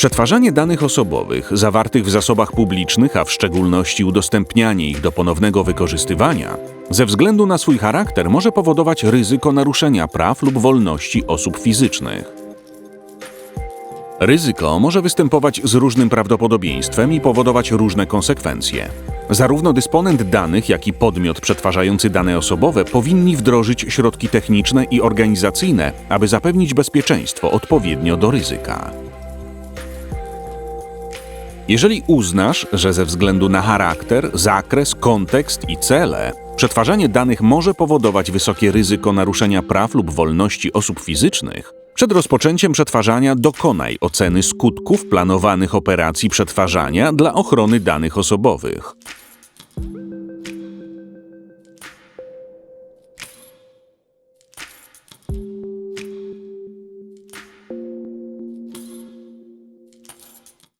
Przetwarzanie danych osobowych zawartych w zasobach publicznych, a w szczególności udostępnianie ich do ponownego wykorzystywania, ze względu na swój charakter może powodować ryzyko naruszenia praw lub wolności osób fizycznych. Ryzyko może występować z różnym prawdopodobieństwem i powodować różne konsekwencje. Zarówno dysponent danych, jak i podmiot przetwarzający dane osobowe powinni wdrożyć środki techniczne i organizacyjne, aby zapewnić bezpieczeństwo odpowiednio do ryzyka. Jeżeli uznasz, że ze względu na charakter, zakres, kontekst i cele, przetwarzanie danych może powodować wysokie ryzyko naruszenia praw lub wolności osób fizycznych, przed rozpoczęciem przetwarzania dokonaj oceny skutków planowanych operacji przetwarzania dla ochrony danych osobowych.